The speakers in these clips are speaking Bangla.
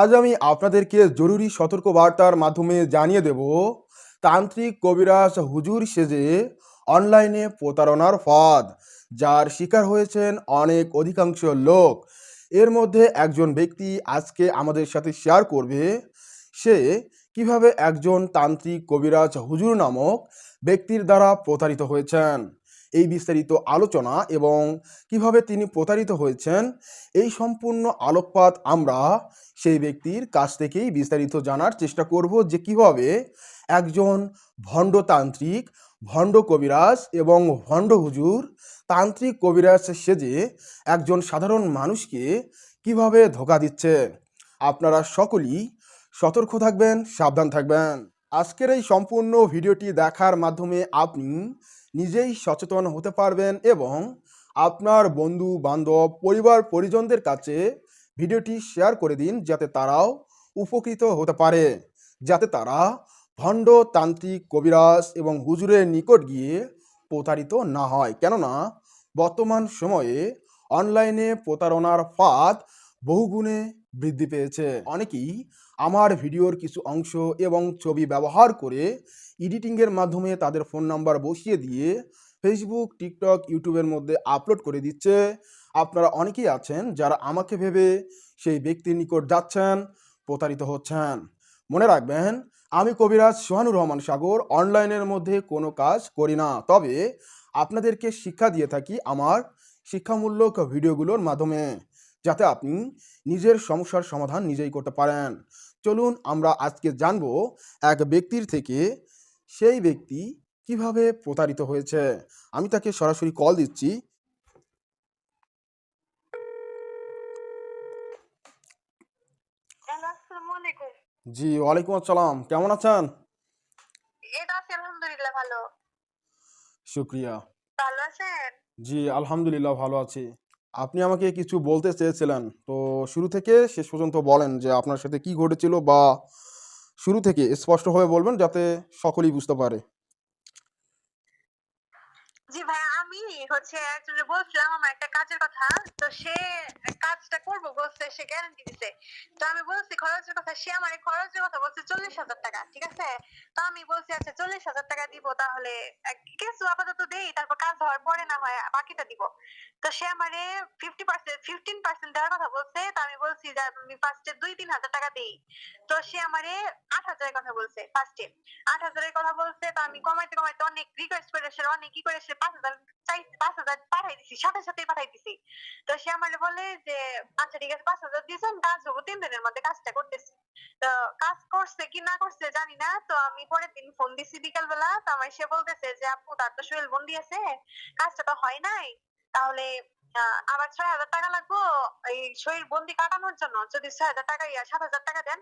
আজ আমি আপনাদেরকে জরুরি সতর্কবার্তার মাধ্যমে জানিয়ে দেব, তান্ত্রিক কবিরাজ হুজুর সেজে অনলাইনে প্রতারণার ফাঁদ, যার শিকার হয়েছেন অনেক অধিকাংশ লোক। এর মধ্যে একজন ব্যক্তি আজকে আমাদের সাথে শেয়ার করবে, সে কীভাবে একজন তান্ত্রিক কবিরাজ হুজুর নামক ব্যক্তির দ্বারা প্রতারিত হয়েছেন। এই বিস্তারিত আলোচনা এবং কীভাবে তিনি প্রতারিত হয়েছেন, এই সম্পূর্ণ আলোকপাত আমরা সেই ব্যক্তির কাছ থেকেই বিস্তারিত জানার চেষ্টা করব যে কীভাবে একজন ভণ্ডতান্ত্রিক, ভণ্ড কবিরাজ এবং ভণ্ড হুজুর, তান্ত্রিক কবিরাজ সেজে একজন সাধারণ মানুষকে কীভাবে ধোকা দিচ্ছে। আপনারা সকলেই সতর্ক থাকবেন, সাবধান থাকবেন। আজকের এই সম্পূর্ণ ভিডিওটি দেখার মাধ্যমে আপনি নিজেই সচেতন হতে পারবেন এবং আপনার বন্ধু, বান্ধব, পরিবার, পরিজনদের কাছে ভিডিওটি শেয়ার করে দিন যাতে তারাও উপকৃত হতে পারে। যাতে তারা ভণ্ড, তান্ত্রিক, কবিরাজ এবং হুজুরের নিকট গিয়ে প্রতারিত না হয়। কেননা, বর্তমান সময়ে অনলাইনে প্রতারণার ফাঁদ বহুগুণে বৃদ্ধি পেয়েছে। অনেকেই আমার ভিডিওর কিছু অংশ এবং ছবি ব্যবহার করে এডিটিংয়ের মাধ্যমে তাদের ফোন নাম্বার বসিয়ে দিয়ে ফেসবুক টিকটক ইউটিউবের মধ্যে আপলোড করে দিচ্ছে। আপনারা অনেকেই আছেন যারা আমাকে ভেবে সেই ব্যক্তির নিকট যাচ্ছেন, প্রতারিত হচ্ছেন। মনে রাখবেন, আমি কবিরাজ সোহানুর রহমান সাগর, অনলাইনের মধ্যে কোনো কাজ করি না। তবে আপনাদেরকে শিক্ষা দিয়ে থাকি আমার শিক্ষামূলক ভিডিওগুলোর মাধ্যমে, যাতে আপনি নিজের সমস্যার সমাধান নিজেই করতে পারেন। চলুন আমরা আজকে জানব, এক ব্যক্তির থেকে সেই ব্যক্তি কীভাবে প্রতারিত হয়েছে? আমি তাকে সরাসরি কল দিচ্ছি। জি ওয়ালাইকুম আসসালাম। কেমন আছেন? ভালো। শুক্রিয়া। ভালো আছেন? জি আলহামদুলিল্লাহ ভালো আছি। আপনি আমাকে কিছু বলতে চেয়েছিলেন তো শুরু থেকে শেষ পর্যন্ত বলেন যে আপনার সাথে কি ঘটেছিল বা শুরু থেকে স্পষ্টভাবে বলবেন যাতে সকলেই বুঝতে পারে। জি ভাই, আমি হচ্ছে একজনের বলছিলাম, আমার একটা কাজের কথা। তো সে কাজটা করব বলছে, সে গ্যারান্টি দিছে। তো আমি বলছি, খরচের কথা, সে আমার খরচের কথা বলছে চল্লিশ হাজার টাকা, ঠিক আছে? আমি বলছি আচ্ছা চল্লিশ হাজার টাকা দিব তাহলে। কিছু আপাতত দেই, তারপর কাজ হওয়ার পরে না হয় বাকিটা দিব। তো সে আমারে ফিফটি পার্সেন্ট ফিফটিন পার্সেন্ট দেওয়ার কথা বলছে, তো আমি বলছি যে, আমি ফার্স্টে দুই, তিন হাজার টাকা দেই। তো সে আমারে আট হাজারের কথা বলছে ফার্স্টে আট হাজারের কথা বলছে, তো আমি কমাইতে কমাইতে অনেক রিকোয়েস্ট করে সে, অনেক কি করে সে পাঁচ হাজার চাই, পাঁচ হাজার পাঠাই দিছি, সাথে সাথেই পাঠাই দিছি। তো সে আমারে বলে যে আচ্ছা ঠিক আছে, পাঁচ হাজার দিয়েছেন, কাজ হব, তিন দিনের মধ্যে কাজটা করতেছি। তো কাজ করছে কি না করছে জানি না, তো আমি পরের দিন ফোন দিছি বিকাল বেলা তো আমার সে বলতেছে যে আপু তার তো শরীর বন্দি আছে। কাজটা তো হয় নাই। তাহলে আমার আবার ছয় হাজার টাকা লাগবো এই শরীর বন্দি কাটানোর জন্য। যদি ছয় হাজার টাকা ইয়া সাত হাজার টাকা দেন।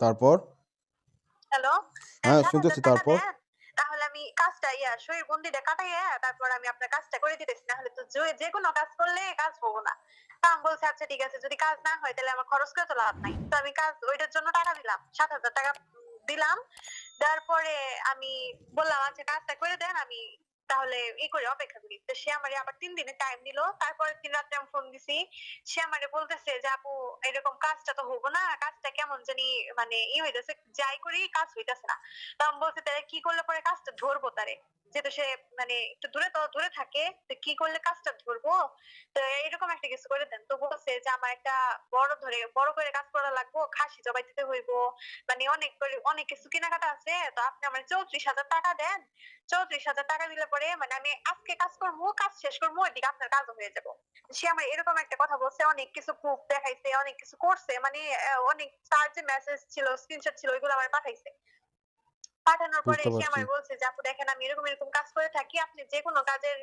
তারপর? হ্যালো? হ্যাঁ, শুনতেছি, টাকা তারপর? তাহলে আমি কাজটা ইয়া শরীর বন্দিটা কাটাইয়া তারপর আমি আপনার কাজটা করে দিতেছি। নাহলে তো যে- যে কোনো কাজ করলে কাজ হব না। তা আমি বলছি আচ্ছা ঠিক আছে, যদি কাজ না হয় তাহলে আমার খরচ করে তো লাভ নাই। তো আমি কাজ, ওইটার জন্য টাকা দিলাম, সাত হাজার টাকা দিলাম। তারপরে আমি বললাম আচ্ছা কাজটা করে দেন, আমি তাহলে ই করে অপেক্ষা করি। তো সে আমারে আবার তিন দিনে টাইম দিল তারপরে দিন রাত্রে আমি ফোন দিছি। সে আমারে বলতেছে যে, আপু, এরকম কাজটা তো হব না, কাজটা কেমন জানি মানে ই হইতেছে, যাই করি কাজ হইতেছে না। তো আমি বলছি, তাহলে কি করলে পরে কাজটা ধরবো তারে? যেহেতু সে মানে একটু দূরে তো দূরে থাকে, তো কি করলে কাজটা ধরবো? তো এরকম একটা কিছু করে দেন। তো বলছে যে, আমার একটা বড় ধরে, বড় করে কাজ করা লাগবো, খাসি জবাই দিতে হইব। মানে অনেক করে, অনেক কিছু কেনাকাটা আছে, তো আপনি আমার চৌত্রিশ হাজার টাকা দেন। চৌত্রিশ হাজার টাকা দিলে পরে মানে আমি আজকে কাজ করব, কাজ শেষ করব, ওইদিকে আপনার কাজও হয়ে যাব। সে আমার এরকম একটা কথা বলছে, অনেক কিছু প্রুফ দেখাইছে, অনেক কিছু করছে মানে অনেক তার যে মেসেজ ছিল স্ক্রিনশট ছিল, ওইগুলো আমার পাঠাইছে। পাঠানোর পরে বুঝতে সে আমার বলছে যে আপু দেখেন আমি এরকম এরকম কাজ করে থাকি। আপনি যে কোনো কাজের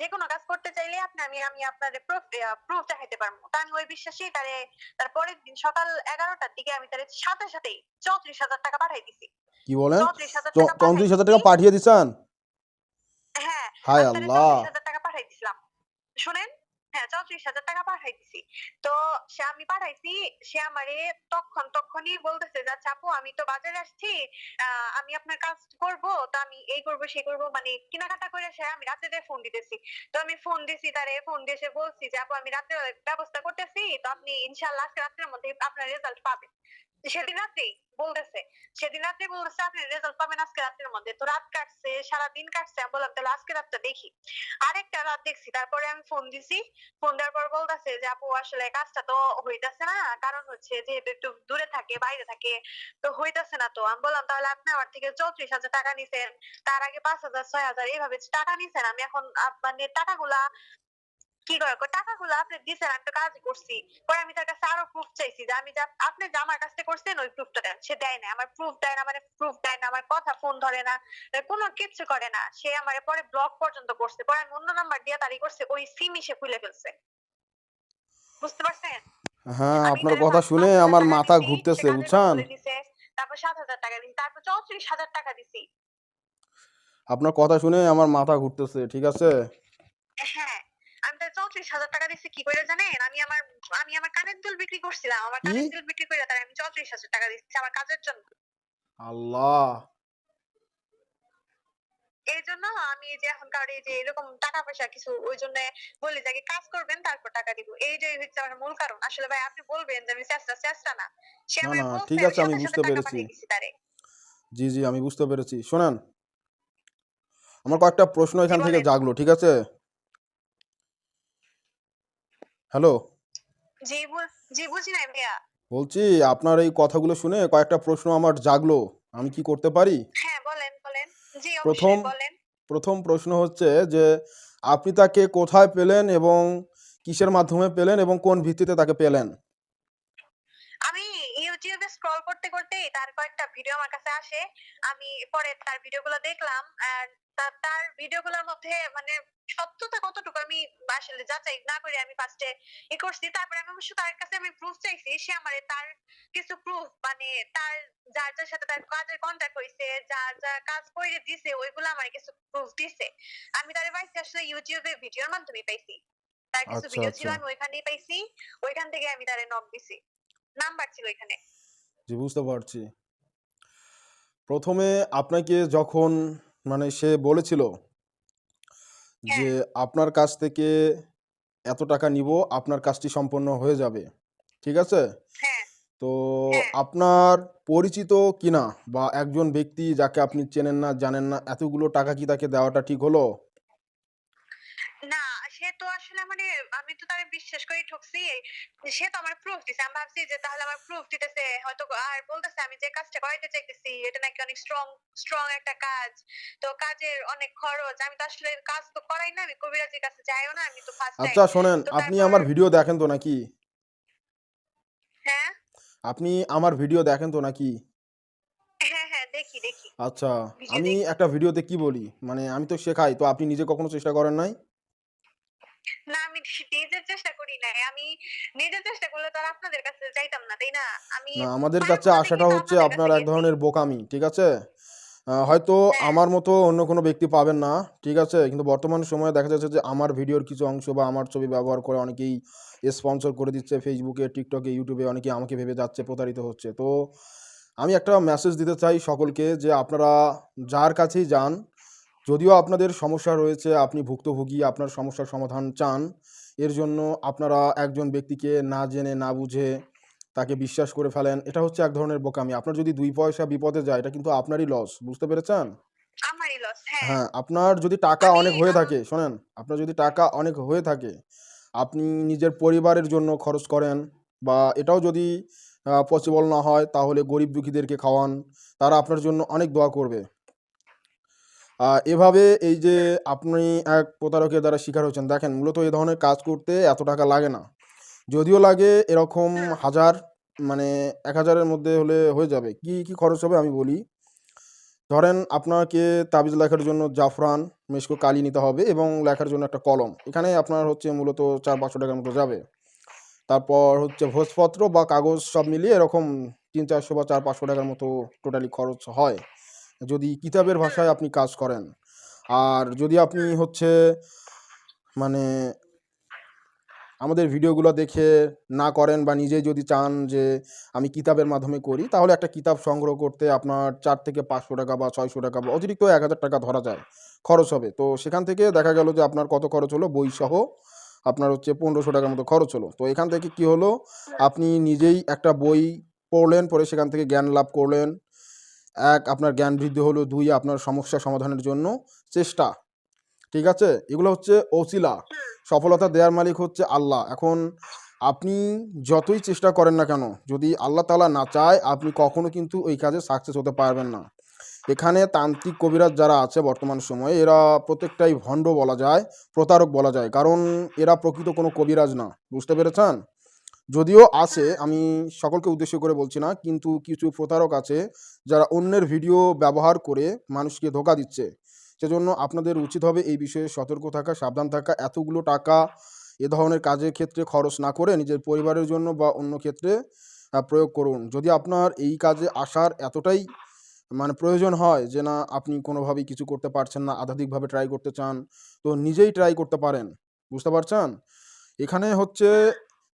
যে কোনো কাজ করতে চাইলে আপনি আমি আমি আপনার প্রুফ প্রুফ দেখাইতে পারব। তা আমি ওই বিশ্বাসেই তারে তার পরের দিন সকাল এগারোটার দিকে আমি তার সাথে সাথেই চৌত্রিশ হাজার টাকা পাঠাই দিছি। কি বলেন? চৌত্রিশ হাজার টাকা। পাঠিয়ে দিচ্ছেন হ্যাঁ হায় আল্লাহ। 34,000 টাকা পাঠাই দিছিলাম। শুনেন হ্যাঁ চৌত্রিশ হাজার টাকা পাঠাই দিছি তো সে আমি পাঠাইছি, সে আমারে তখন তখনই বলতেছে যে আচ্ছা আমি তো বাজারে আসছি আমি আপনার কাজ করব, তো আমি এই করব সেই করব। মানে কেনাকাটা করে সে আমি রাতে ফোন দিতেছি। তো আমি ফোন দিছি তারে ফোন দিয়ে সে বলছি যে, আপু, আমি রাতে ব্যবস্থা করতেছি, তো আপনি ইনশাল্লাহ আজকে রাতের মধ্যে আপনার রেজাল্ট পাবেন। সেদিন রাত্রেই বলতেছে সেদিন রাত্রে বলতেছে আপনি রেজাল্ট পাবেন, আজকে রাতের মধ্যে। তো রাত কাটছে, সারা দিন কাটছে, আমি বললাম, তাহলে আজকে রাতটা দেখি। আরেকটা রাত দেখছি, তারপরে আমি ফোন দিছি। ফোন দেওয়ার পর বলতেছে যে, আপু, আসলে কাজটা তো হইতাছে না। কারণ হচ্ছে যেহেতু একটু দূরে থাকে, বাইরে থাকে, তো হইতাছে না তো। আমি বললাম, তাহলে আপনি আমার থেকে চৌত্রিশ হাজার টাকা নিছেন। তার আগে পাঁচ হাজার, ছয় হাজার এইভাবে টাকা নিছেন। আমি এখন মানে টাকাগুলা কি করে কয়, টাকাগুলো আপনি দিছেন আমি তো কাজ করছি। পরে আমি তার কাছে আরও প্রুফ চাইছি যে আমি যা আপনি যা আমার কাছ থেকে করছেন ওই প্রুফটা দেন। সে দেয় না আমার প্রুফ দেয় না মানে প্রুফ দেয় না আমার কথা ফোন ধরে না কোনো কিচ্ছু করে না। সে আমার পরে ব্লক পর্যন্ত করছে। পরে আমি অন্য নাম্বার দিয়ে তারই করছে ওই সিমই সে খুলে ফেলছে। বুঝতে পারছেন? হ্যাঁ আপনার কথা শুনে আমার মাথা ঘুরতেছে বুঝছেন? তারপর সাত হাজার টাকা দিছি তারপর চৌত্রিশ হাজার টাকা দিছি। আপনার কথা শুনে আমার মাথা ঘুরতেছে ঠিক আছে? হ্যাঁ আমি হাজার টাকা দিছি কি করে জানেন? আমি আমার আমি আমার কানের দুল বিক্রি করছিলাম আমার কানের দুল বিক্রি করে তার আমি চৌত্রিশ হাজার টাকা দিচ্ছি আমার কাজের জন্য। আল্লাহ! এই জন্য আমি যে এখন কারও এই যে এরকম টাকা পয়সা কিছু ওই জন্য বলি যে কাজ করবেন তারপর টাকা দিব। এইটাই হচ্ছে আমার মূল কারণ। আসলে ভাই আপনি বলবেন যে আমি চেষ্টা চেষ্টা না। সে বলছে, ঠিক আছে, আমি বুঝতে পেরেছি। জি জি আমি বুঝতে পেরেছি। শোনেন আমার কয়েকটা প্রশ্ন এখান থেকে জাগলো ঠিক আছে? হ্যালো? জি বু- জি বুঝি নাই ভাইয়া বলছি আপনার এই কথাগুলো শুনে কয়েকটা প্রশ্ন আমার জাগলো। আমি কি করতে পারি? হ্যাঁ বলেন বলেন। জি প্রথম- বলেন। প্রথম প্রশ্ন হচ্ছে যে আপনি তাকে কোথায় পেলেন এবং কিসের মাধ্যমে পেলেন এবং কোন ভিত্তিতে তাকে পেলেন? আমি ইউটিউবে স্ক্রল করতে করতে তার কয়েকটা ভিডিও আমার কাছে আসে। আমি পরে তার ভিডিওগুলো দেখলাম আর তা- তার ভিডিওগুলোর মধ্যে মানে সত্যতা কতটুকু? আমি আসলে যাচাই না করে আমি ফার্স্টে ই করছি তারপরে আমি অবশ্য তার কাছে আমি প্রুফ চাইছি সে আমারে তার কিছু প্রুফ মানে তার যার যার সাথে তার কাজের কন্ট্যাক্ট হইছে যার যার কাজ করে দিছে ওইগুলো আমার কিছু প্রুফ দিছে। আমি তার পাইছি আসলে ইউটিউবে ভিডিওর মাধ্যমে পাইছি। তার কিছু আচ্ছা, ভিডিও ছিল আচ্ছা। আমি ওইখানেই পাইছি ওইখান থেকে আমি তারে নক দিছি। নাম্বার ছিল ওইখানে। জি বুঝতে পারছি। প্রথমে আপনাকে যখন মানে সে বলেছিল যে আপনার কাছ থেকে এত টাকা নিব আপনার কাজটি সম্পন্ন হয়ে যাবে। ঠিক আছে? হ্যাঁ তো হ্যাঁ। আপনার পরিচিত কিনা বা একজন ব্যক্তি যাকে আপনি চেনেন না জানেন না এতগুলো টাকা কি তাকে দেওয়াটা ঠিক হলো? আসলে মানে আমি তো তারে বিশ্বাস করে ঠকছি। সে তো আমার প্রুফ দিছে। আমি ভাবছি যে তাহলে আমার প্রুফ দিতেছে। হয়তো আর বলতেছে আমি যে কাজটা করাইতে চাইতেছি এটা নাকি অনেক স্ট্রং স্ট্রং একটা কাজ। তো কাজের অনেক খরচ। আমি তো আসলে কাজ তো করাই না আমি কবিরাজের কাছে যাইও না আমি তো ফার্স্ট আচ্ছা শোনেন আপনি আমার ভিডিও দেখেন তো নাকি? হ্যাঁ? আপনি আমার ভিডিও দেখেন তো নাকি? হ্যাঁ হ্যাঁ দেখি দেখি। আচ্ছা আমি। একটা ভিডিওতে কি বলি? মানে আমি তো শেখাই তো আপনি নিজে কখনো চেষ্টা করেন নাই? না আমি নিজের চেষ্টা করি নাই। আমি নিজের চেষ্টা করলে তো আর আপনাদের কাছে যাইতাম না তাই না? আমি আমাদের কাছে না আসাটা হচ্ছে আপনার এক ধরনের বোকামি ঠিক আছে? হয়তো হ্যাঁ। আমার মতো অন্য কোনো ব্যক্তি পাবেন না ঠিক আছে? কিন্তু বর্তমান সময়ে দেখা যাচ্ছে যে আমার ভিডিওর কিছু অংশ বা আমার ছবি ব্যবহার করে অনেকেই স্পন্সর করে দিচ্ছে ফেসবুকে টিকটকে ইউটিউবে অনেকেই আমাকে ভেবে যাচ্ছে প্রতারিত হচ্ছে। তো আমি একটা মেসেজ দিতে চাই সকলকে যে আপনারা যার কাছেই যান যদিও আপনাদের সমস্যা রয়েছে আপনি ভুক্তভোগী আপনার সমস্যার সমাধান চান এর জন্য আপনারা একজন ব্যক্তিকে না জেনে না বুঝে তাকে বিশ্বাস করে ফেলেন এটা হচ্ছে এক ধরনের বোকামি। আপনার যদি দুই পয়সা বিপদে যায় এটা কিন্তু আপনারই লস বুঝতে পেরেছেন? হ্যাঁ। হ্যাঁ আপনার যদি টাকা অনেক হয়ে থাকে শোনেন আপনার যদি টাকা অনেক হয়ে থাকে আপনি নিজের পরিবারের জন্য খরচ করেন বা এটাও যদি পসিবল না হয় তাহলে গরিব দুঃখীদেরকে খাওয়ান তারা আপনার জন্য অনেক দোয়া করবে। এভাবে এই যে আপনি এক প্রতারকের দ্বারা শিকার হচ্ছেন দেখেন মূলত এই ধরনের কাজ করতে এত টাকা লাগে না। যদিও লাগে এরকম হাজার মানে এক হাজারের মধ্যে হলে হয়ে যাবে। কি কি খরচ হবে আমি বলি। ধরেন আপনাকে তাবিজ লেখার জন্য জাফরান মেশকো কালি নিতে হবে এবং লেখার জন্য একটা কলম। এখানে আপনার হচ্ছে মূলত চার পাঁচশো টাকার মতো যাবে। তারপর হচ্ছে ভোজপত্র বা কাগজ সব মিলিয়ে এরকম তিন চারশো বা চার পাঁচশো টাকার মতো টোটালি খরচ হয়। যদি কিতাবের ভাষায় আপনি কাজ করেন। আর যদি আপনি হচ্ছে মানে আমাদের ভিডিওগুলো দেখে না করেন বা নিজেই যদি চান যে আমি কিতাবের মাধ্যমে করি, তাহলে একটা কিতাব সংগ্রহ করতে আপনার চার থেকে পাঁচশো টাকা বা ছয়শো টাকা বা অতিরিক্ত এক হাজার টাকা ধরা যায়, খরচ হবে। তো সেখান থেকে দেখা গেল যে আপনার কত খরচ হলো? বই সহ আপনার হচ্ছে পনেরোশো টাকার মতো খরচ হলো। তো এখান থেকে কি হলো? আপনি নিজেই একটা বই পড়লেন পরে সেখান থেকে জ্ঞান লাভ করলেন এক, আপনার জ্ঞান বৃদ্ধি হলো, দুই, আপনার সমস্যা সমাধানের জন্য চেষ্টা। ঠিক আছে? এগুলো হচ্ছে ওসিলা। সফলতা দেওয়ার মালিক হচ্ছে আল্লাহ। এখন আপনি যতই চেষ্টা করেন না কেন, যদি আল্লাহ তালা না চায়, আপনি কখনো কিন্তু ওই কাজে সাকসেস হতে পারবেন না। এখানে তান্ত্রিক কবিরাজ যারা আছে বর্তমান সময়ে, এরা প্রত্যেকটাই ভণ্ড বলা যায়, প্রতারক বলা যায়। কারণ এরা প্রকৃত কোনো কবিরাজ না। বুঝতে পেরেছেন? যদিও আছে, আমি সকলকে উদ্দেশ্য করে বলছি না, কিন্তু কিছু প্রতারক আছে যারা অন্যের ভিডিও ব্যবহার করে মানুষকে ধোকা দিচ্ছে। সেজন্য আপনাদের উচিত হবে এই বিষয়ে সতর্ক থাকা, সাবধান থাকা, এতগুলো টাকা এ ধরনের কাজের ক্ষেত্রে খরচ না করে নিজের পরিবারের জন্য বা অন্য ক্ষেত্রে প্রয়োগ করুন। যদি আপনার এই কাজে আসার এতটাই মানে প্রয়োজন হয় যে না, আপনি কোনোভাবেই কিছু করতে পারছেন না, আধ্যাত্মিকভাবে ট্রাই করতে চান, তো নিজেই ট্রাই করতে পারেন। বুঝতে পারছেন? এখানে হচ্ছে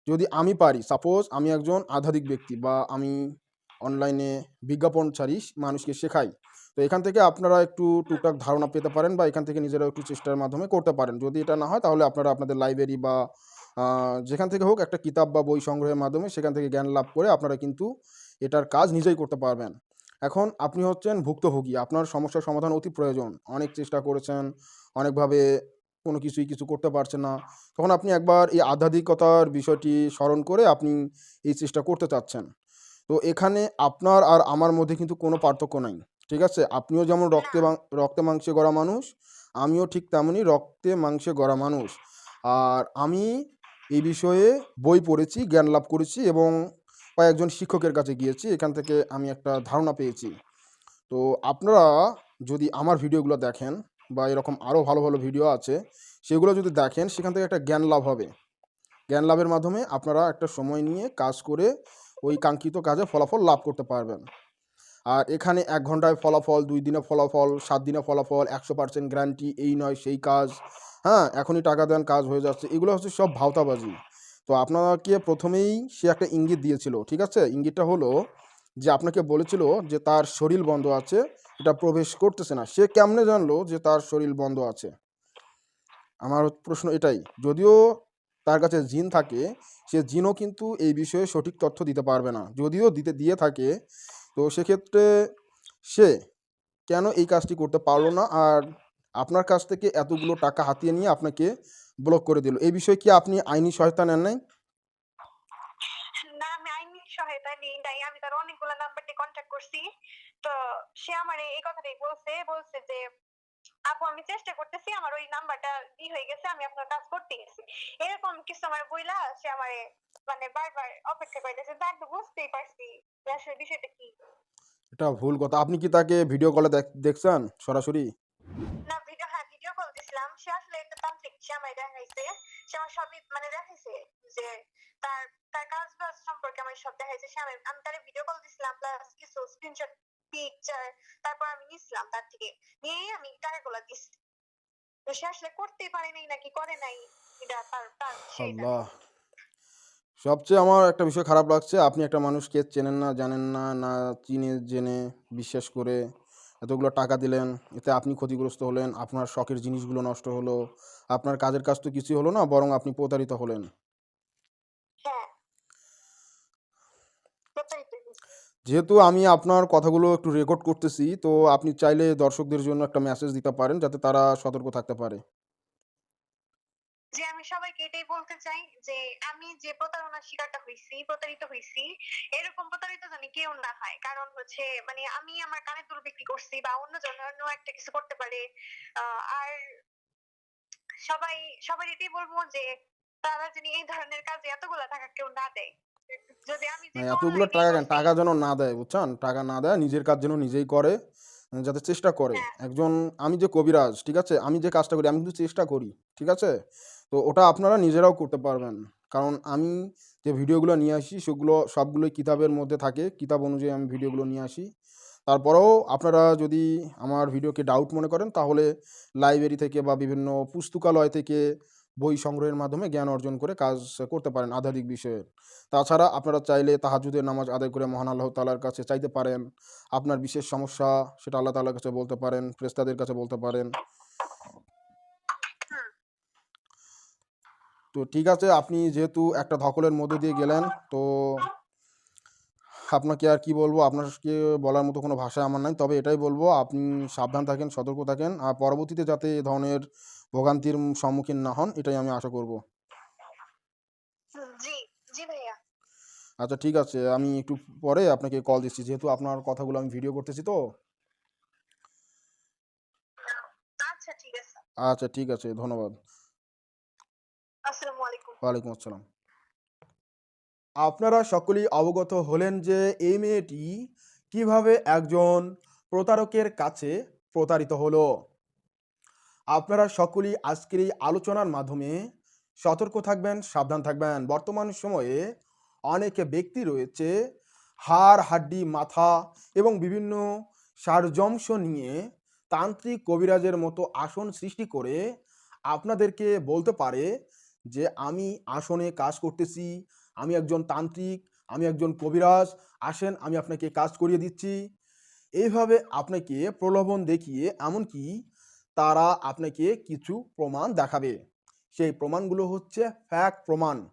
যদি আমি পারি সাপোজ আমি একজন আধ্যাত্মিক ব্যক্তি বা আমি অনলাইনে বিজ্ঞাপন ছাড়ি মানুষকে শেখাই, তো এখান থেকে আপনারা একটু টুকটাক ধারণা পেতে পারেন বা এখান থেকে নিজেরা একটু চেষ্টার মাধ্যমে করতে পারেন। যদি এটা না হয়, তাহলে আপনারা আপনাদের লাইব্রেরি বা যেখান থেকে হোক একটা কিতাব বা বই সংগ্রহের মাধ্যমে সেখান থেকে জ্ঞান লাভ করে আপনারা কিন্তু এটার কাজ নিজেই করতে পারবেন। এখন আপনি হচ্ছেন ভুক্তভোগী, আপনার সমস্যার সমাধান অতি প্রয়োজন। অনেক চেষ্টা করেছেন, অনেকভাবে কোনো কিছুই কিছু করতে পারছে না। তখন আপনি একবার এই আধ্যাত্মিকতার বিষয়টি স্মরণ করে আপনি এই চেষ্টা করতে চাচ্ছেন। তো এখানে আপনার আর আমার মধ্যে কিন্তু কোনো পার্থক্য নাই, ঠিক আছে? আপনিও যেমন রক্তে রক্তে মাংসে গড়া মানুষ, আমিও ঠিক তেমনই রক্তে মাংসে গড়া মানুষ। আর আমি এই বিষয়ে বই পড়েছি, জ্ঞান লাভ করেছি এবং কয়েকজন শিক্ষকের কাছে গিয়েছি, এখান থেকে আমি একটা ধারণা পেয়েছি। তো আপনারা যদি আমার ভিডিওগুলো দেখেন বা এরকম আরও ভালো ভালো ভিডিও আছে, সেগুলো যদি দেখেন, সেখান থেকে একটা জ্ঞান লাভ হবে। জ্ঞান লাভের মাধ্যমে আপনারা একটা সময় নিয়ে কাজ করে ওই কাঙ্ক্ষিত কাজে ফলাফল লাভ করতে পারবেন। আর এখানে এক ঘন্টায় ফলাফল, দুই দিনে ফলাফল, সাত দিনে ফলাফল, একশো পার্সেন্ট গ্যারান্টি এই নয়, সেই কাজ হ্যাঁ এখনই টাকা দেন, কাজ হয়ে যাচ্ছে, এগুলো হচ্ছে সব ভাওতাবাজি। তো আপনাকে প্রথমেই সে একটা ইঙ্গিত দিয়েছিল, ঠিক আছে? ইঙ্গিতটা হলো যে আপনাকে বলেছিল যে তার শরীর বন্ধ আছে এটা প্রবেশ করতেছে না। সে কেমনে জানলো যে তার শরীর বন্ধ আছে? আমার প্রশ্ন এটাই। যদিও তার কাছে জিন থাকে, সে জিনও কিন্তু এই বিষয়ে সঠিক তথ্য দিতে পারবে না। যদিও দিতে, দিয়ে থাকে, তো সেক্ষেত্রে সে কেন এই কাজটি করতে পারল না? আর আপনার কাছ থেকে এতগুলো টাকা হাতিয়ে নিয়ে আপনাকে ব্লক করে দিল। এই বিষয়ে কি আপনি আইনি সহায়তা নেন নাই? না, আমি আইনি সহায়তা আমি তার অনেকগুলো কন্ট্যাক্ট করছি। তো সে আমার এই কথাটাই বলছে বলছে যে আপু আমি চেষ্টা করতেছি আমার ওই নাম্বারটা ই হয়ে গেছে আমি আপনার কাজ করতে গেছি এরকম কিছু আমার বইলা সে আমারে মানে বারবার অপেক্ষা করতেছে। তার তো বুঝতেই পারছি আসলে বিষয়টা কি। এটা ভুল কথা। আপনি কি তাকে ভিডিও কলে দেখছেন সরাসরি? না ভিডিও হ্যাঁ ভিডিও কল দিছিলাম। সে আসলে একটা তান্ত্রিক সে আমায় দেখাইছে। সে আমার সবই মানে দেখাইছে যে তার তার কাজ বাজ সম্পর্কে আমার সব দেখাইছে। সে আমি আমি তার ভিডিও কল দিছিলাম প্লাস কিছু স্ক্রিনশট পিকচার তারপর আমি নিছিলাম তার থেকে। নিয়েই আমি টাকাগুলো দিছি তো সে আসলে করতেই পারে নাই নাকি, করে নাই, এটা তার তার সবচেয়ে আমার একটা বিষয় খারাপ লাগছে, আপনি একটা মানুষকে চেনেন না, জানেন না না চিনে, জেনে, বিশ্বাস করে এতগুলো টাকা দিলেন, এতে আপনি ক্ষতিগ্রস্ত হলেন, আপনার শখের জিনিসগুলো নষ্ট হলো, আপনার কাজের কাজ তো কিছুই হলো না, বরং আপনি প্রতারিত হলেন হ্যাঁ প্রতারিত হয়েছি। যেহেতু আমি আপনার কথাগুলো একটু রেকর্ড করতেছি, তো আপনি চাইলে দর্শকদের জন্য একটা মেসেজ দিতে পারেন যাতে তারা সতর্ক থাকতে পারে। যে আমি সবাইকে এটাই বলতে চাই যে আমি যে প্রতারণার শিকারটা হয়েছি প্রতারিত হয়েছি এরকম প্রতারিত জানি কেউ না হয়। কারণ হচ্ছে মানে আমি আমার কানের দুল বিক্রি করছি বা অন্য জন একটা কিছু করতে পারে আর সবাই সবাই এটাই বলব যে তারা যিনি এই ধরনের কাজে এতগুলা টাকা কেউ না দেয়। এতগুলো টাকা কেন? টাকা যেন না দেয় বুঝছেন? টাকা না দেয় নিজের কাজ যেন নিজেই করে যাতে চেষ্টা করে। হ্যাঁ। একজন আমি যে কবিরাজ ঠিক আছে? আমি যে কাজটা করি আমি কিন্তু চেষ্টা করি ঠিক আছে? তো ওটা আপনারা নিজেরাও করতে পারবেন। কারণ আমি যে ভিডিওগুলো নিয়ে আসি সেগুলো সবগুলোই কিতাবের মধ্যে থাকে। কিতাব অনুযায়ী আমি ভিডিওগুলো নিয়ে আসি। তারপরেও আপনারা যদি আমার ভিডিওকে ডাউট মনে করেন তাহলে লাইব্রেরি থেকে বা বিভিন্ন পুস্তকালয় থেকে বই সংগ্রহের মাধ্যমে জ্ঞান অর্জন করে কাজ করতে পারেন আধ্যাত্মিক বিষয়ের তাছাড়া আপনারা চাইলে তাহাজুদের নামাজ আদায় করে মহান আল্লাহ তালার কাছে চাইতে পারেন। আপনার বিশেষ সমস্যা সেটা আল্লাহ তালার কাছে বলতে পারেন ফ্রেস্তাদের কাছে বলতে পারেন। তো ঠিক আছে, আপনি যেহেতু একটা ধকলের মধ্যে দিয়ে গেলেন, তো আপনাকে আর কি বলব? আপনাকে বলার মতো কোনো ভাষা আমার নাই। তবে এটাই বলব, আপনি সাবধান থাকেন, সতর্ক থাকেন। আর পরবর্তীতে যাতে এ ধরনের ভোগান্তির সম্মুখীন না হন এটাই আমি আশা করব। আচ্ছা ঠিক আছে আমি একটু পরে আপনাকে কল দিচ্ছি যেহেতু আপনার কথাগুলো আমি ভিডিও করতেছি তো। আচ্ছা ঠিক আছে। আচ্ছা ঠিক আছে ধন্যবাদ। ওয়ালাইকুম আসসালাম। আপনারা সকলেই অবগত হলেন যে এই মেয়েটি কীভাবে একজন প্রতারকের কাছে প্রতারিত হলো। আপনারা সকলেই আজকের এই আলোচনার মাধ্যমে সতর্ক থাকবেন, সাবধান থাকবেন। বর্তমান সময়ে অনেক ব্যক্তি রয়েছে, হাড়, হাড্ডি, মাথা এবং বিভিন্ন সারজংশ নিয়ে তান্ত্রিক কবিরাজের মতো আসন সৃষ্টি করে আপনাদেরকে বলতে পারে যে, আমি আসনে কাজ করতেছি, আমি একজন তান্ত্রিক, আমি একজন কবিরাজ, আসেন, আমি আপনাকে কাজ করিয়ে দিচ্ছি। এইভাবে আপনাকে প্রলোভন দেখিয়ে এমনকি তারা আপনাকে কিছু প্রমাণ দেখাবে। সেই প্রমাণগুলো হচ্ছে ফ্যাক প্রমাণ।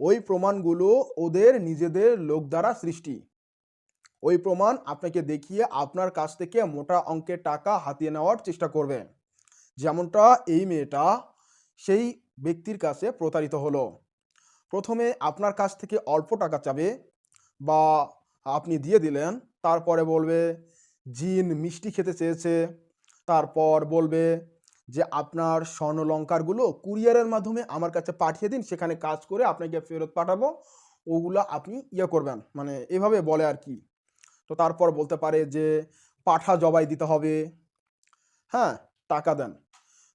ওই প্রমাণগুলো ওদের নিজেদের লোক দ্বারা সৃষ্টি। ওই প্রমাণ আপনাকে দেখিয়ে আপনার কাছ থেকে মোটা অঙ্কের টাকা হাতিয়ে নেওয়ার চেষ্টা করবে। যেমনটা এই মেয়েটা সেই ব্যক্তির কাছে প্রতারিত হলো। প্রথমে আপনার কাছ থেকে অল্প টাকা চাবে বা আপনি দিয়ে দিলেন, তারপরে বলবে, জিন মিষ্টি খেতে চেয়েছে। তারপর বলবে যে, আপনার স্বর্ণলঙ্কারগুলো কুরিয়ারের মাধ্যমে আমার কাছে পাঠিয়ে দিন, সেখানে কাজ করে আপনাকে ফেরত পাঠাবো। ওগুলো আপনি ইয়ে করবেন। মানে এভাবে বলে আর কি। তো তারপর বলতে পারে যে, পাঠা জবাই দিতে হবে। হ্যাঁ টাকা দেন।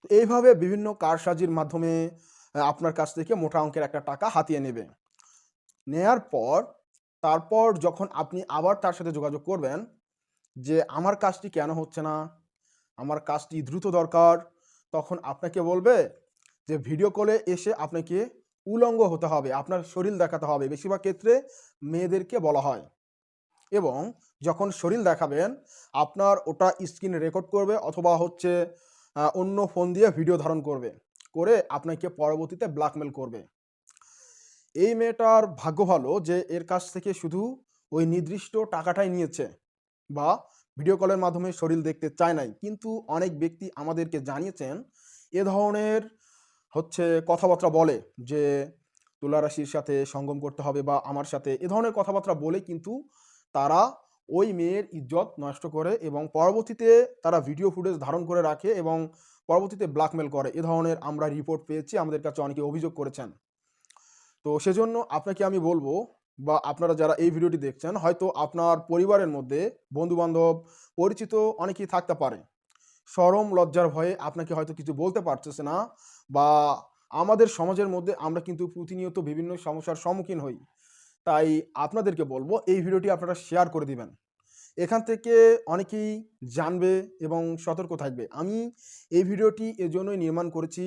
তো এইভাবে বিভিন্ন কারসাজির মাধ্যমে আপনার কাছ থেকে মোটা অঙ্কের একটা টাকা হাতিয়ে নেবে। নেয়ার পর, তারপর যখন আপনি আবার তার সাথে যোগাযোগ করবেন যে, আমার কাজটি কেন হচ্ছে না? আমার কাজটি দ্রুত দরকার। তখন আপনাকে বলবে যে, ভিডিও কলে এসে আপনাকে উলঙ্গ হতে হবে, আপনার শরীর দেখাতে হবে। বেশিরভাগ ক্ষেত্রে মেয়েদেরকে বলা হয়। এবং যখন শরীর দেখাবেন, আপনার ওটা স্ক্রিনে রেকর্ড করবে অথবা হচ্ছে অন্য ফোন দিয়ে ভিডিও ধারণ করবে, করে আপনাকে পরবর্তীতে ব্ল্যাকমেল করবে। এই মেয়েটার ভাগ্য ভালো যে, এর কাছ থেকে শুধু ওই নির্দিষ্ট টাকাটাই নিয়েছে বা ভিডিও কলের মাধ্যমে শরীর দেখতে চায় নাই। কিন্তু অনেক ব্যক্তি আমাদেরকে জানিয়েছেন, এ ধরনের হচ্ছে কথাবার্তা বলে যে, তুলারাশির সাথে সঙ্গম করতে হবে বা আমার সাথে এ ধরনের কথাবার্তা বলে কিন্তু তারা ওই মেয়ের ইজ্জত নষ্ট করে এবং পরবর্তীতে তারা ভিডিও ফুটেজ ধারণ করে রাখে এবং পরবর্তীতে ব্ল্যাকমেল করে। এ ধরনের আমরা রিপোর্ট পেয়েছি, আমাদের কাছে অনেকে অভিযোগ করেছেন। তো সেজন্য আপনাকে আমি বলব বা আপনারা যারা এই ভিডিওটি দেখছেন, হয়তো আপনার পরিবারের মধ্যে বন্ধুবান্ধব, পরিচিত অনেকেই থাকতে পারে। সরম লজ্জার ভয়ে আপনাকে হয়তো কিছু বলতে পারতেছে না বা আমাদের সমাজের মধ্যে আমরা কিন্তু প্রতিনিয়ত বিভিন্ন সমস্যার সম্মুখীন হই। তাই আপনাদেরকে বলব, এই ভিডিওটি আপনারা শেয়ার করে দিবেন। এখান থেকে অনেকেই জানবে এবং সতর্ক থাকবে। আমি এই ভিডিওটি এজন্যই নির্মাণ করেছি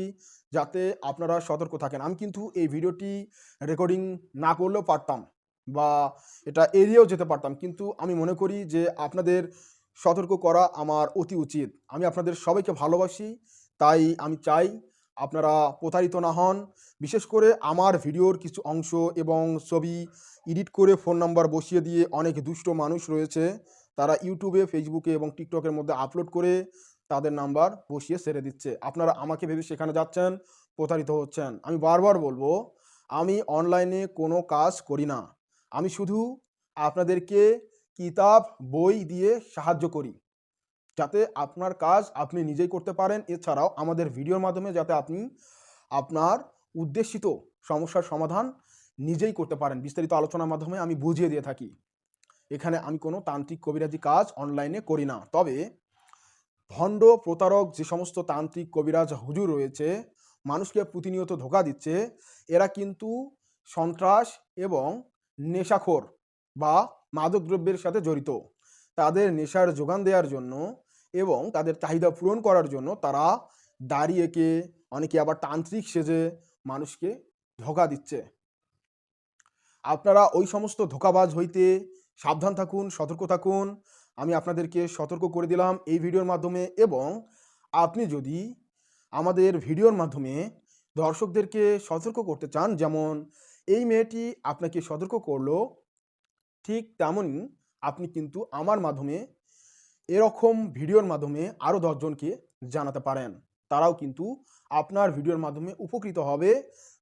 যাতে আপনারা সতর্ক থাকেন। আমি কিন্তু এই ভিডিওটি রেকর্ডিং না করলেও পারতাম। বা এটা এড়িয়েও যেতে পারতাম। কিন্তু আমি মনে করি যে আপনাদের সতর্ক করা আমার অতি উচিত। আমি আপনাদের সবাইকে ভালোবাসি, তাই আমি চাই আপনারা প্রতারিত না হন। বিশেষ করে আমার ভিডিওর কিছু অংশ এবং ছবি এডিট করে ফোন নাম্বার বসিয়ে দিয়ে অনেক দুষ্ট মানুষ রয়েছে। তারা ইউটিউবে, ফেসবুকে এবং টিকটকের মধ্যে আপলোড করে তাদের নাম্বার বসিয়ে ছেড়ে দিচ্ছে। আপনারা আমাকে ভেবে সেখানে যাচ্ছেন, প্রতারিত হচ্ছেন। আমি বারবার বলব, আমি অনলাইনে কোনো কাজ করি না। আমি শুধু আপনাদেরকে কিতাব, বই দিয়ে সাহায্য করি। যাতে আপনার কাজ আপনি নিজেই করতে পারেন। এছাড়াও আমাদের ভিডিওর মাধ্যমে যাতে আপনি আপনার উদ্দেশিত সমস্যার সমাধান নিজেই করতে পারেন। বিস্তারিত আলোচনার মাধ্যমে আমি বুঝিয়ে দিয়ে থাকি। এখানে আমি কোনো তান্ত্রিক কবিরাজি কাজ অনলাইনে করি না। তবে ভণ্ড, প্রতারক যে সমস্ত তান্ত্রিক কবিরাজ হুজুর রয়েছে, মানুষকে প্রতিনিয়ত ধোকা দিচ্ছে, এরা কিন্তু সন্ত্রাস এবং নেশাখোর বা মাদকদ্রব্যের সাথে জড়িত। তাদের নেশার যোগান দেওয়ার জন্য এবং তাদের চাহিদা পূরণ করার জন্য তারা দাঁড়িয়েকে, অনেকে আবার তান্ত্রিক সেজে মানুষকে ধোকা দিচ্ছে। আপনারা ওই সমস্ত ধোকাবাজ হইতে সাবধান থাকুন, সতর্ক থাকুন। আমি আপনাদেরকে সতর্ক করে দিলাম এই ভিডিওর মাধ্যমে এবং আপনি যদি আমাদের ভিডিওর মাধ্যমে দর্শকদেরকে সতর্ক করতে চান, যেমন এই মেয়েটি আপনাকে সতর্ক করল, ঠিক তেমনই আপনি কিন্তু আমার মাধ্যমে, এরকম ভিডিওর মাধ্যমে আরও দশজনকে জানাতে পারেন। তারাও কিন্তু আপনার ভিডিওর মাধ্যমে উপকৃত হবে,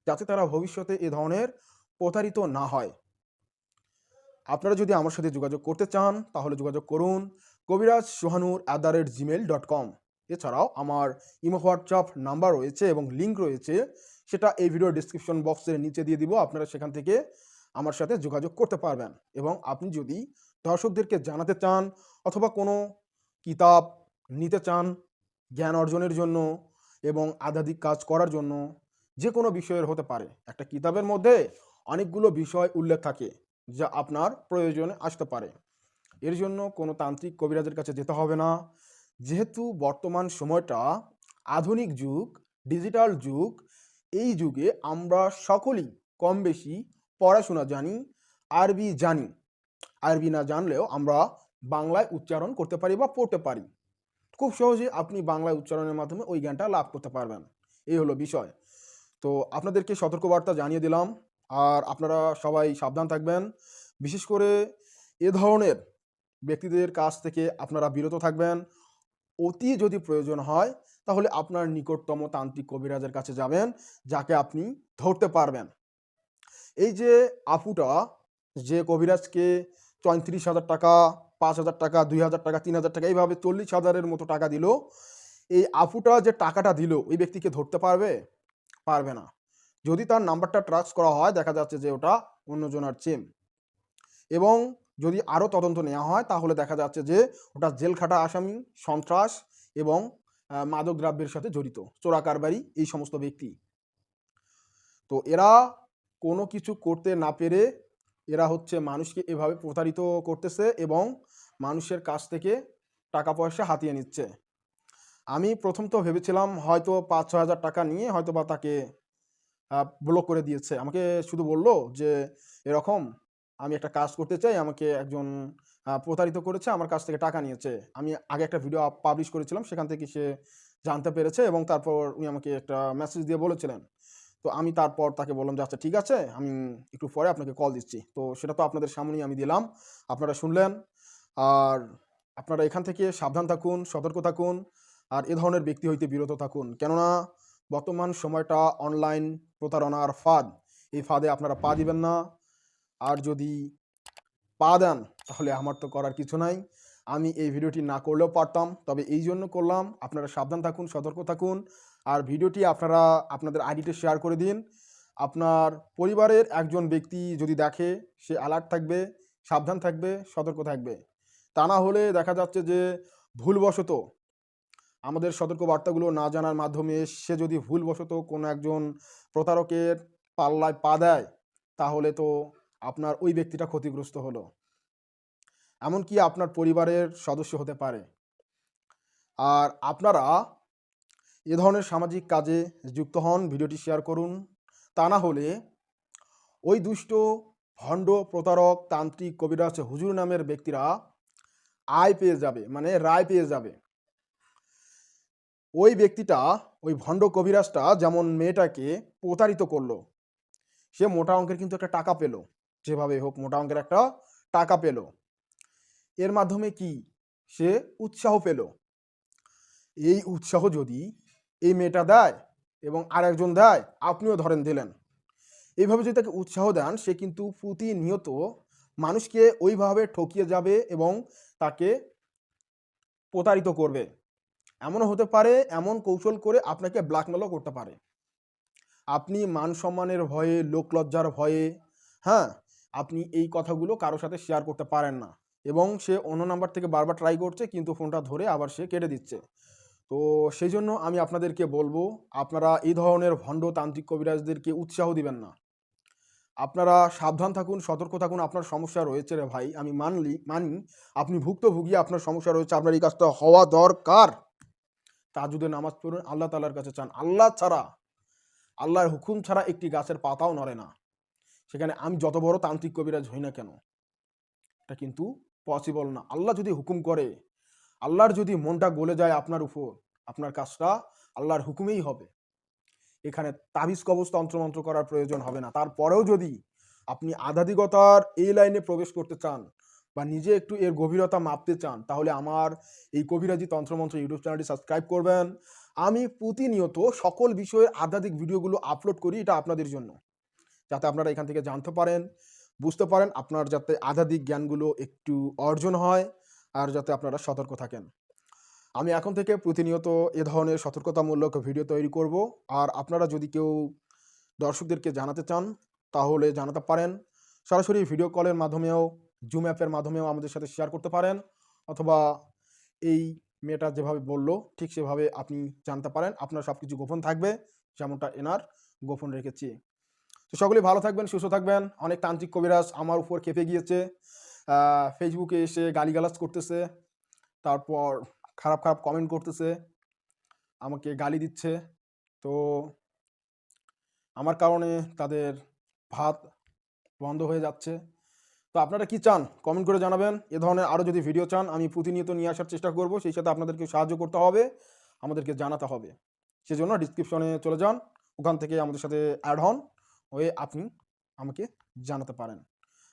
যাতে তারা ভবিষ্যতে এ ধরনের প্রতারিত না হয়। আপনারা যদি আমার সাথে যোগাযোগ করতে চান, তাহলে যোগাযোগ করুন Kabiraj Sohanur at the rate gmail dot com এছাড়াও আমার ইমো হোয়াটসঅ্যাপ নাম্বার রয়েছে এবং লিঙ্ক রয়েছে সেটা এই ভিডিও ডিসক্রিপশন বক্সের নিচে দিয়ে দিব, আপনারা সেখান থেকে আমার সাথে যোগাযোগ করতে পারবেন। এবং আপনি যদি দর্শকদেরকে জানাতে চান অথবা কোনো কিতাব নিতে চান জ্ঞান অর্জনের জন্য এবং আধ্যাত্মিক কাজ করার জন্য যে কোনো বিষয়ের হতে পারে, একটা কিতাবের মধ্যে অনেকগুলো বিষয় উল্লেখ থাকে যা আপনার প্রয়োজনে আসতে পারে। এর জন্য কোনো তান্ত্রিক কবিরাজের কাছে যেতে হবে না। যেহেতু বর্তমান সময়টা আধুনিক যুগ ডিজিটাল যুগ এই যুগে আমরা সকলেই কম বেশি পড়াশোনা জানি, আরবি জানি। আরবি না জানলেও আমরা বাংলায় উচ্চারণ করতে পারি বা পড়তে পারি। খুব সহজে আপনি বাংলায় উচ্চারণের মাধ্যমে ওই জ্ঞানটা লাভ করতে পারবেন। এই হলো বিষয়। তো আপনাদেরকে সতর্কবার্তা জানিয়ে দিলাম। আর আপনারা সবাই সাবধান থাকবেন। বিশেষ করে এ ধরনের ব্যক্তিদের কাছ থেকে আপনারা বিরত থাকবেন। অতি যদি প্রয়োজন হয় তাহলে আপনার নিকটতম তান্ত্রিক কবিরাজের কাছে যাবেন, যাকে আপনি ধরতে পারবেন। এই যে আপুটা যে কবিরাজকে পঁয়ত্রিশ হাজার টাকা, পাঁচ হাজার টাকা, দুই হাজার টাকা, তিন হাজার টাকা, এইভাবে চল্লিশ হাজারের মতো টাকা দিল, এই আপুটা যে টাকাটা দিল, ওই ব্যক্তিকে ধরতে পারবে? পারবে না। যদি তার নাম্বারটা ট্রাক্স করা হয়, দেখা যাচ্ছে যে ওটা অন্যজনের চেম। এবং যদি আরও তদন্ত নেওয়া হয়, তাহলে দেখা যাচ্ছে যে ওটা জেল খাটা আসামি, সন্ত্রাস এবং মাদক দ্রব্যের সাথে জড়িত, চোরা কারবারি, এই সমস্ত ব্যক্তি। তো এরা কোনো কিছু করতে না পেরে এরা হচ্ছে মানুষকে এভাবে প্রতারিত করতেছে এবং মানুষের কাছ থেকে টাকা পয়সা হাতিয়ে নিচ্ছে। আমি প্রথম তো ভেবেছিলাম হয়তো পাঁচ ছ হাজার টাকা নিয়ে হয়তো বা তাকে ব্লক করে দিয়েছে। আমাকে শুধু বলল যে, এরকম, আমি একটা কাজ করতে চাই, আমাকে একজন প্রতারিত করেছে, আমার কাছ থেকে টাকা নিয়েছে। আমি আগে একটা ভিডিও পাবলিশ করেছিলাম, সেখান থেকে সে জানতে পেরেছে এবং তারপর উনি আমাকে একটা মেসেজ দিয়ে বলেছিলেন। তো আমি তারপর তাকে বললাম যে আচ্ছা ঠিক আছে, আমি একটু পরে আপনাকে কল দিচ্ছি। তো সেটা তো আপনাদের সামনেই আমি দিলাম, আপনারা শুনলেন। আর আপনারা এখান থেকে সাবধান থাকুন, সতর্ক থাকুন, আর এ ধরনের ব্যক্তি হইতে বিরত থাকুন। কেননা বর্তমান সময়টা অনলাইন প্রতারণার ফাঁদ। এই ফাঁদে আপনারা পা দিবেন না। আর যদি পা দেন তাহলে আমার তো করার কিছু নাই। আমি এই ভিডিওটি না করলেও পারতাম, তবে এই জন্য করলাম। আপনারা সাবধান থাকুন, সতর্ক থাকুন। আর ভিডিওটি আপনারা আপনাদের আইডিতে শেয়ার করে দিন। আপনার পরিবারের একজন ব্যক্তি যদি দেখে, সে অ্যালার্ট থাকবে, সাবধান থাকবে, সতর্ক থাকবে। তা না হলে দেখা যাচ্ছে যে ভুলবশত আমাদের সতর্ক বার্তাগুলো না জানার মাধ্যমে সে যদি ভুলবশত কোনো একজন প্রতারকের পাল্লায় পা দেয়, তাহলে তো আপনার ওই ব্যক্তিটা ক্ষতিগ্রস্ত হলো। এমনকি আপনার পরিবারের সদস্য হতে পারে। আর আপনারা এ ধরনের সামাজিক কাজে যুক্ত হন, ভিডিওটি শেয়ার করুন। তা না হলে ওই দুষ্ট, ভণ্ড, প্রতারক, তান্ত্রিক কবিরাজ, হুজুর নামের ব্যক্তিরা আয় পেয়ে যাবে মানে রায় পেয়ে যাবে। ওই ব্যক্তিটা, ওই ভণ্ড কবিরাজটা যেমন মেয়েটাকে প্রতারিত করল, সে মোটা অঙ্কের কিন্তু একটা টাকা পেল। যেভাবে হোক, মোটা অঙ্কের একটা টাকা পেল। এর মাধ্যমে কি? সে উৎসাহ পেল। এই উৎসাহ যদি এই মেয়েটা দেয় এবং আরেকজন দেয়, আপনিও ধরেন দিলেন। এইভাবে যদি তাকে উৎসাহ দেন, সে কিন্তু প্রতিনিয়ত মানুষকে ওইভাবে ঠকিয়ে যাবে এবং তাকে প্রতারিত করবে। এমনও হতে পারে, এমন কৌশল করে আপনাকে ব্ল্যাকমেলও করতে পারে। আপনি মান সম্মানের ভয়ে লোকলজ্জার ভয়ে হ্যাঁ? আপনি এই কথাগুলো কারোর সাথে শেয়ার করতে পারেন না। এবং সে অন্য নাম্বার থেকে বারবার ট্রাই করছে, কিন্তু ফোনটা ধরে আবার সে কেটে দিচ্ছে। তো সেই জন্য আমি আপনাদেরকে বলব, আপনারা এই ধরনের ভণ্ড তান্ত্রিক কবিরাজদেরকে উৎসাহ দিবেন না। আপনারা সাবধান থাকুন, সতর্ক থাকুন, আপনার সমস্যা রয়েছে রে ভাই, আমি মানলি, মানি, আপনি ভুক্তভোগী, আপনার সমস্যা রয়েছে, আপনার এই কাজটা হওয়া দরকার। তাজুদে নামাজ পড়ুন, আল্লাহ তালার কাছে চান। আল্লাহ ছাড়া, আল্লাহর হুকুম ছাড়া একটি গাছের পাতাও নড়ে না। সেখানে আমি যত বড় তান্ত্রিক কবিরাজ হই না কেন, এটা কিন্তু পসিবল না। আল্লাহ যদি হুকুম করে, আল্লাহর যদি মনটা গলে যায় আপনার উপর, আপনার কাজটা আল্লাহর হুকুমেই হবে। এখানে তাবিজ কবজ তন্ত্রমন্ত্র করার প্রয়োজন হবে না। তারপরেও যদি আপনি আধ্যাত্মিকতার এই লাইনে প্রবেশ করতে চান বা নিজে একটু এর গভীরতা মাপতে চান, তাহলে আমার এই কবিরাজি তন্ত্রমন্ত্র ইউটিউব চ্যানেলটি সাবস্ক্রাইব করবেন। আমি প্রতিনিয়ত সকল বিষয়ের আধ্যাত্মিক ভিডিওগুলো আপলোড করি এটা আপনাদের জন্য, যাতে আপনারা এখান থেকে জানতে পারেন। বুঝতে পারেন আপনার যাতে আধ্যাত্মিক জ্ঞানগুলো একটু অর্জন হয় আর যাতে আপনারা সতর্ক থাকেন। আমি এখন থেকে প্রতিনিয়ত এ ধরনের সতর্কতামূলক ভিডিও তৈরি করব। আর আপনারা যদি কেউ দর্শকদেরকে জানাতে চান, তাহলে জানাতে পারেন। সরাসরি ভিডিও কলের মাধ্যমেও জুম অ্যাপের মাধ্যমেও আমাদের সাথে শেয়ার করতে পারেন অথবা এই মেয়েটা যেভাবে বলল, ঠিক সেভাবে আপনি জানতে পারেন। আপনার সব কিছু গোপন থাকবে, যেমনটা এনার, গোপন রেখেছি। তো সকলেই ভালো থাকবেন, সুস্থ থাকবেন। অনেক তান্ত্রিক কবিরাজ আমার উপর খেপে গিয়েছে। ফেসবুকে এসে গালিগালাজ করতেছে, তারপর খারাপ খারাপ কমেন্ট করতেছে, আমাকে গালি দিচ্ছে। তো আমার কারণে তাদের ভাত বন্ধ হয়ে যাচ্ছে। তো আপনারা কি চান? কমেন্ট করে জানাবেন। এ ধরনের আরও যদি ভিডিও চান, আমি প্রতিনিয়ত নিয়ে আসার চেষ্টা করব। সেই সাথে আপনাদেরকে সাহায্য করতে হবে, আমাদেরকে জানাতে হবে। সেজন্য ডিসক্রিপশনে চলে যান। ওখান থেকে আমাদের সাথে অ্যাড হন। হয়ে আপনি আমাকে জানাতে পারেন।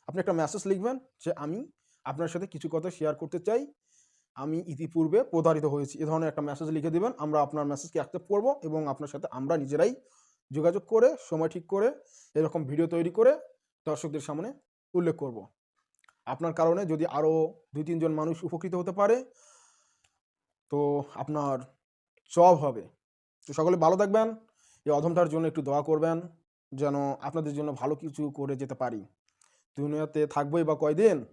আপনি একটা মেসেজ লিখবেন যে, আমি আপনার সাথে কিছু কথা শেয়ার করতে চাই। আমি ইতিপূর্বে প্রতারিত হয়েছি। এ ধরনের একটা মেসেজ লিখে দিবেন। আমরা আপনার মেসেজকে অ্যাকসেপ্ট করব এবং আপনার সাথে আমরা নিজেরাই যোগাযোগ করে, সময় ঠিক করে, এরকম ভিডিও তৈরি করে দর্শকদের সামনে উল্লেখ করব। আপনার কারণে যদি আরও দুই তিনজন মানুষ উপকৃত হতে পারে, তো আপনার সব হবে। তো সকলে ভালো থাকবেন। এই অধমটার জন্য একটু দোয়া করবেন। যেন আপনাদের জন্য ভালো কিছু করে যেতে পারি। দুনিয়াতে থাকবোই বা কয়দিন?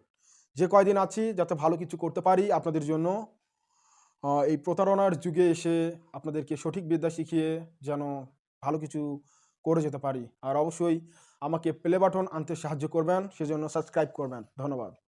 যে কয়দিন আছি, যাতে ভালো কিছু করতে পারি আপনাদের জন্য। এই প্রতারণার যুগে এসে আপনাদেরকে সঠিক বিদ্যা শিখিয়ে যেন ভালো কিছু করে যেতে পারি। আর অবশ্যই আমাকে প্লে বাটন আনতে সাহায্য করবেন, সেজন্য সাবস্ক্রাইব করবেন। ধন্যবাদ।